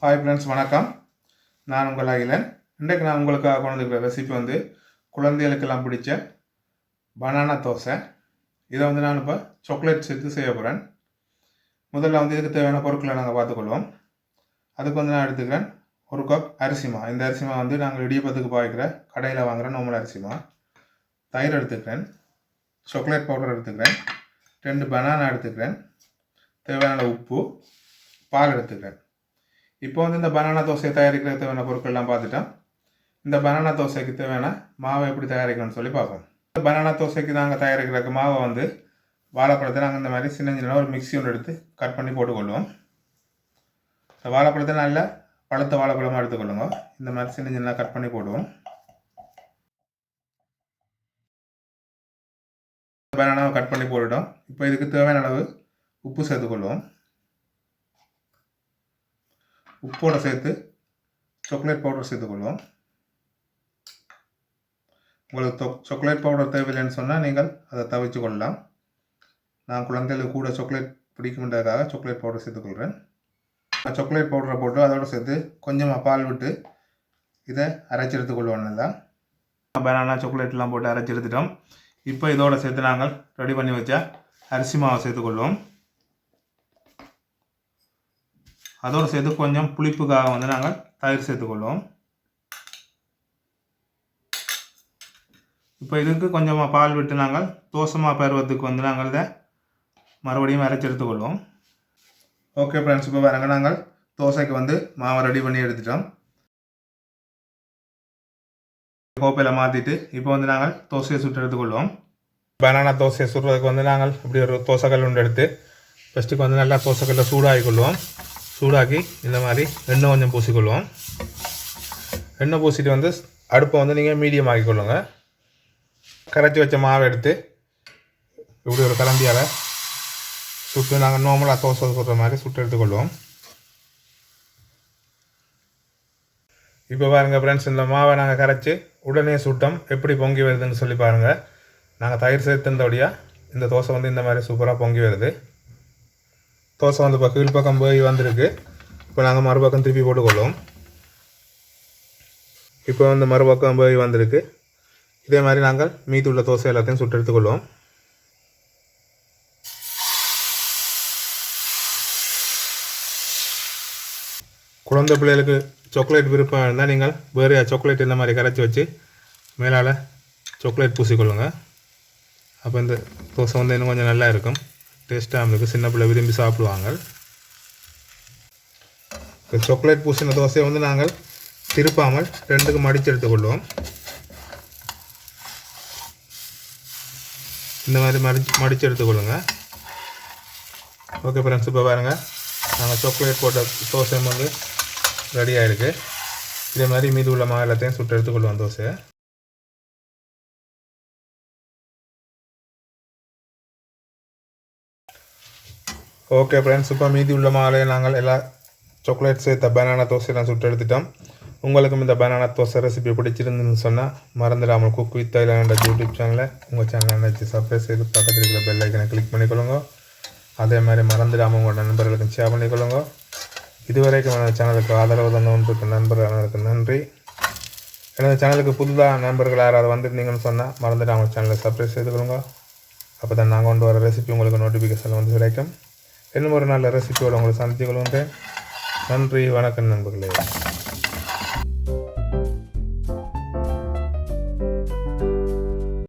Hi friends வணக்கம். நான் உங்கள் அகிலன். இன்றைக்கு நான் உங்களுக்காக கொண்டு வந்துருக்கிற ரெசிபி வந்து குழந்தைகளுக்கெல்லாம் பிடிச்ச பனானா தோசை. இதை வந்து நான் இப்போ சாக்லேட் சேர்த்து செய்ய போகிறேன் முதல்ல வந்து இதுக்கு தேவையான பொருட்களை நாங்கள் பார்த்துக்கொள்வோம். அதுக்கு வந்து நான் எடுத்துக்கிறேன் ஒரு கப் அரிசிமா இந்த அரிசிமா வந்து நாங்கள் இடியப்பத்துக்கு பாய்க்கிற கடையில் வாங்குகிற நோமல் அரிசிமா தயிர் எடுத்துக்கிறேன். சாக்லேட் பவுடர் எடுத்துக்கிறேன். ரெண்டு பனானா எடுத்துக்கிறேன். தேவையான உப்பு. பால் எடுத்துக்கிறேன். இப்போ வந்து இந்த பனானா தோசையை தயாரிக்கிற தேவையான பொருட்கள்லாம் பார்த்துட்டோம் இந்த பனானா தோசைக்கு தேவையான மாவை எப்படி தயாரிக்கணும்னு சொல்லி பார்ப்போம். இந்த பனானா தோசைக்கு நாங்கள் தயாரிக்கிறதுக்கு மாவை வந்து வாழைப்பழத்தை நாங்கள் இந்த மாதிரி சின்ன சின்ன ஒரு மிக்ஸி ஒன்று எடுத்து கட் பண்ணி போட்டுக்கொள்வோம். இந்த வாழைப்பழத்தை நல்லா பழுத்த வாழைப்பழமாக எடுத்துக்கொள்ளுங்க. இந்த மாதிரி சின்ன சின்ன கட் பண்ணி போடுவோம். பனானாவை கட் பண்ணி போட்டுட்டோம். இப்போ இதுக்கு தேவையான அளவு உப்பு சேர்த்துக்கொள்வோம். உப்போடு சேர்த்து சாக்லேட் பவுடர் சேர்த்துக்கொள்வோம். உங்களுக்கு தொ சாக்லேட் பவுடர் தேவையில்லைன்னு சொன்னால் நீங்கள் அதை தவிச்சு கொள்ளலாம். நான் குழந்தைகளுக்கு கூட சாக்லேட் பிடிக்கும்ன்றதுக்காக சாக்லேட் பவுடர் சேர்த்துக்கொள்கிறேன் சாக்லேட் பவுடரை போட்டு அதோடு சேர்த்து கொஞ்சமாக பால் விட்டு இதை அரைச்சி எடுத்துக்கொள்வோம் நல்லா பனானா சாக்லேட்லாம் போட்டு அரைச்சி எடுத்துட்டோம். இப்போ இதோடு சேர்த்து நாங்கள் ரெடி பண்ணி வச்சா அரிசி மாவை சேர்த்துக்கொள்வோம். அதோடு சேர்த்து கொஞ்சம் புளிப்புக்காக வந்து நாங்கள் தயிர் சேர்த்துக்கொள்வோம். இப்போ இதுக்கு கொஞ்சமாக பால் விட்டு நாங்கள் தோசமாக பருவத்துக்கு வந்து நாங்கள் இதை மறுபடியும் அரைச்சி எடுத்துக்கொள்வோம். ஓகே ஃப்ரெண்ட்ஸ் இப்போ வரங்க நாங்கள் தோசைக்கு வந்து மாவை ரெடி பண்ணி எடுத்துட்டோம். கோப்பையில் மாற்றிட்டு இப்போ வந்து நாங்கள் தோசையை சுட்டு எடுத்துக்கொள்வோம். பனானா தோசையை சுடுறதுக்கு வந்து நாங்கள் இப்படி ஒரு தோசைக்கல் ஒன்று எடுத்து ஃபஸ்ட்டுக்கு வந்து நல்லா தோசைக்கல்லை சூடாகி கொள்வோம் சூடாக்கி இந்த மாதிரி எண்ணெய் கொஞ்சம் பூசிக்கொள்வோம். எண்ணெய் பூசிட்டு வந்து அடுப்பை வந்து நீங்கள் மீடியம் ஆக்கிக்கொள்ளுங்க கரைச்சி வச்ச மாவை எடுத்து இப்படி ஒரு கலண்டியால் சுட்டு நாங்கள் நார்மலாக தோசை சுடுற மாதிரி சுட்டு எடுத்துக்கொள்வோம். இப்போ பாருங்கள் ஃப்ரெண்ட்ஸ் இந்த மாவை நாங்கள் கரைச்சி உடனே சுட்டோம் எப்படி பொங்கி வருதுன்னு சொல்லி பாருங்கள் நாங்கள் தயிர் சேர்த்துருந்தபடியாக இந்த தோசை வந்து இந்த மாதிரி சூப்பராக பொங்கி வருது. தோசை வந்து இப்போ கீழ்ப்பக்கம் போய் வந்திருக்கு. இப்போ நாங்கள் மறுபக்கம் திருப்பி போட்டுக்கொள்வோம். இப்போ வந்து மறுபக்கம் போய் வந்திருக்கு. இதே மாதிரி நாங்கள் மீதி உள்ள தோசை எல்லாத்தையும் சுட்டு எடுத்துக்கொள்வோம். குழந்தை பிள்ளைகளுக்கு சாக்லேட் விருப்பம் இருந்தால் நீங்கள் வேறு சாக்லேட் இந்த மாதிரி கரைச்சி வச்சு மேலால் சாக்லேட் பூசிக்கொள்ளுங்க. அப்போ இந்த தோசை வந்து இன்னும் கொஞ்சம் நல்லா இருக்கும். டேஸ்ட்டாக இருக்குது சின்ன பிள்ளை விரும்பி சாப்பிடுவாங்க. இப்போ சாக்லேட் பூசின தோசையை வந்து நாங்கள் திருப்பாமல் ரெண்டுக்கு மடித்து எடுத்துக்கொள்வோம். இந்த மாதிரி மடிச்சு மடித்து எடுத்துக்கொள்ளுங்க. ஓகே ஃப்ரெண்ட்ஸ் இப்போ பாருங்கள் நாங்கள் சாக்லேட் போட்ட தோசை வந்து ரெடியாக இருக்குது இதே மாதிரி மீது உள்ள மாவு எல்லாத்தையும் சுட்டு எடுத்துக்கொள்வோம் தோசையை. ஓகே ஃப்ரெண்ட்ஸ் இப்போ மீதி உள்ள மாலையை நாங்கள் எல்லா சாக்லேட் சேர்த்த பனானா தோசையெல்லாம் சுட்டு எடுத்துட்டோம். உங்களுக்கும் இந்த பனானா தோசை ரெசிபி பிடிச்சிருந்துன்னு சொன்னால் மறந்துடாமல் குக் வித் தைலாண்ட் யூடியூப் சேனலை உங்கள் சேனலை நினச்சி சப்ஸ்கிரைப் செய்து பக்கத்தில் இருக்கிற பெல் ஐக்கனை கிளிக் பண்ணிக்கொள்ளுங்க. அதே மாதிரி மறந்துடாமல் உங்கள் நண்பர்களுக்கும் ஷேர் பண்ணிக்கொள்ளுங்க. இதுவரைக்கும் எனது சேனலுக்கு ஆதரவு தந்தவங்களுக்கு நண்பர்களுக்கு நன்றி. எனது சேனலுக்கு புதுதாக நண்பர்கள் யாராவது வந்திருந்தீங்கன்னு சொன்னால் மறந்துடாமல் சேனலை சப்ஸ்கிரைப் செய்து கொள்ளுங்க. அப்போ தான் நாங்கள் கொண்டு வர ரெசிபி உங்களுக்கு நோட்டிஃபிகேஷன் வந்து கிடைக்கும். இன்னும் ஒரு நல்ல ரெசிபியோடு உங்களை சந்தித்து கொள்கின்றேன் நன்றி வணக்கம் நண்பர்களே.